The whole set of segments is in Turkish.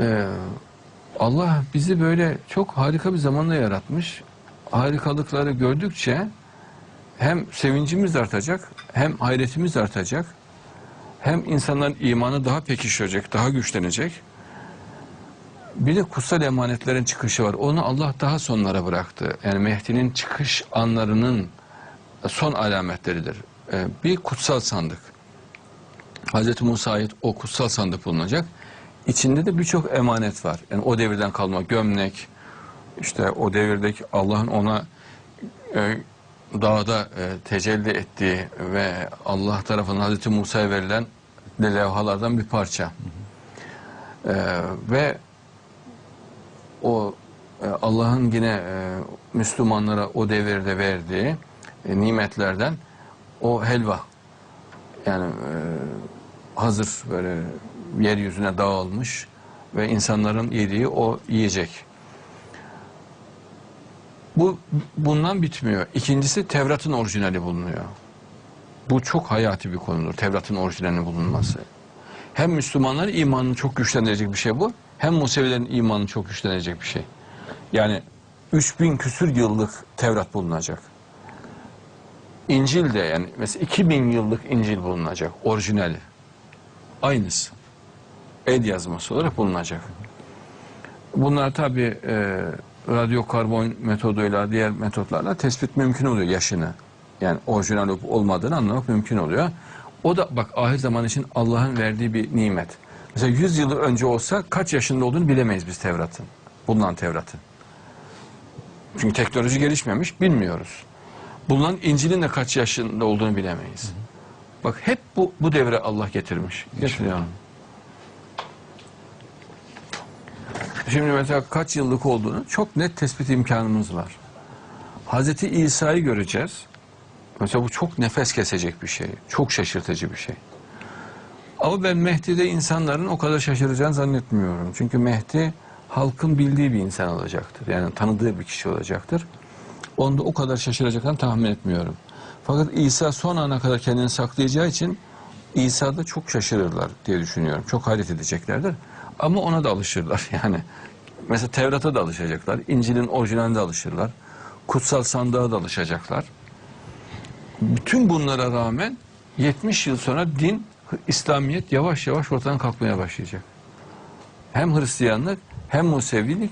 Ee, Allah bizi böyle çok harika bir zamanda yaratmış. Harikalıkları gördükçe hem sevincimiz artacak, hem hayretimiz artacak, hem insanların imanı daha pekişecek, daha güçlenecek. Bir de kutsal emanetlerin çıkışı var. Onu Allah daha sonlara bıraktı. Yani Mehdi'nin çıkış anlarının son alametleridir. Ee, Bir kutsal sandık. Hazreti Musa'ya o kutsal sandık bulunacak. İçinde de birçok emanet var. Yani o devirden kalma gömlek, işte o devirdeki Allah'ın ona e, dağda e, tecelli ettiği ve Allah tarafından Hazreti Musa'ya verilen levhalardan bir parça. E, ve o e, Allah'ın yine e, Müslümanlara o devirde verdiği e, nimetlerden o helva yani e, hazır böyle yeryüzüne dağılmış ve insanların yediği o yiyecek. Bu bundan bitmiyor. İkincisi Tevrat'ın orijinali bulunuyor. Bu çok hayati bir konudur. Tevrat'ın orijinalinin bulunması. Hem Müslümanların imanını çok güçlendirecek bir şey bu. Hem Musevilerin imanını çok güçlendirecek bir şey. Yani 3000 küsür yıllık Tevrat bulunacak. İncil de yani mesela 2000 yıllık İncil bulunacak. Orijinali. Aynısı. El yazması olarak bulunacak. Bunlar tabi e, radyo karbon metoduyla diğer metotlarla tespit mümkün oluyor yaşını. Yani orijinal olup olmadığını anlamak mümkün oluyor. O da bak ahir zaman için Allah'ın verdiği bir nimet. Mesela 100 yıl önce olsa kaç yaşında olduğunu bilemeyiz biz Tevrat'ın. Bulunan Tevrat'ın. Çünkü teknoloji gelişmemiş bilmiyoruz. Bulunan İncil'in de kaç yaşında olduğunu bilemeyiz. Bak hep bu, bu devre Allah getirmiş. Getiriyor. Şimdi mesela kaç yıllık olduğunu çok net tespit imkanımız var. Hazreti İsa'yı göreceğiz. Mesela bu çok nefes kesecek bir şey. Çok şaşırtıcı bir şey. Ama ben Mehdi'de insanların o kadar şaşıracağını zannetmiyorum. Çünkü Mehdi halkın bildiği bir insan olacaktır. Yani tanıdığı bir kişi olacaktır. Onda o kadar şaşıracaklarını tahmin etmiyorum. Fakat İsa son ana kadar kendini saklayacağı için İsa'da çok şaşırırlar diye düşünüyorum. Çok hayret edeceklerdir. Ama ona da alışırlar yani. Mesela Tevrat'a da alışacaklar. İncil'in orijinaline de alışırlar. Kutsal sandığa da alışacaklar. Bütün bunlara rağmen 70 yıl sonra din, İslamiyet yavaş yavaş ortadan kalkmaya başlayacak. Hem Hristiyanlık hem Musevilik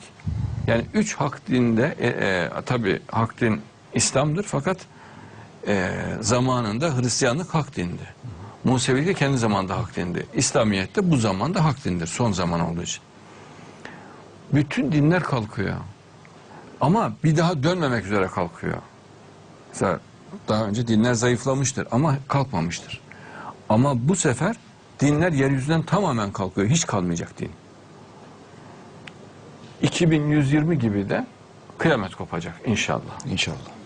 yani üç hak dinde e, e, tabi hak din İslam'dır fakat e, zamanında Hristiyanlık hak dindi. Musevilik de kendi zamanında hak dindi. İslamiyet de bu zamanda hak dindir son zaman olduğu için. Bütün dinler kalkıyor. Ama bir daha dönmemek üzere kalkıyor. Mesela daha önce dinler zayıflamıştır ama kalkmamıştır. Ama bu sefer dinler yeryüzünden tamamen kalkıyor. Hiç kalmayacak din. 2120 gibi de kıyamet kopacak inşallah. İnşallah.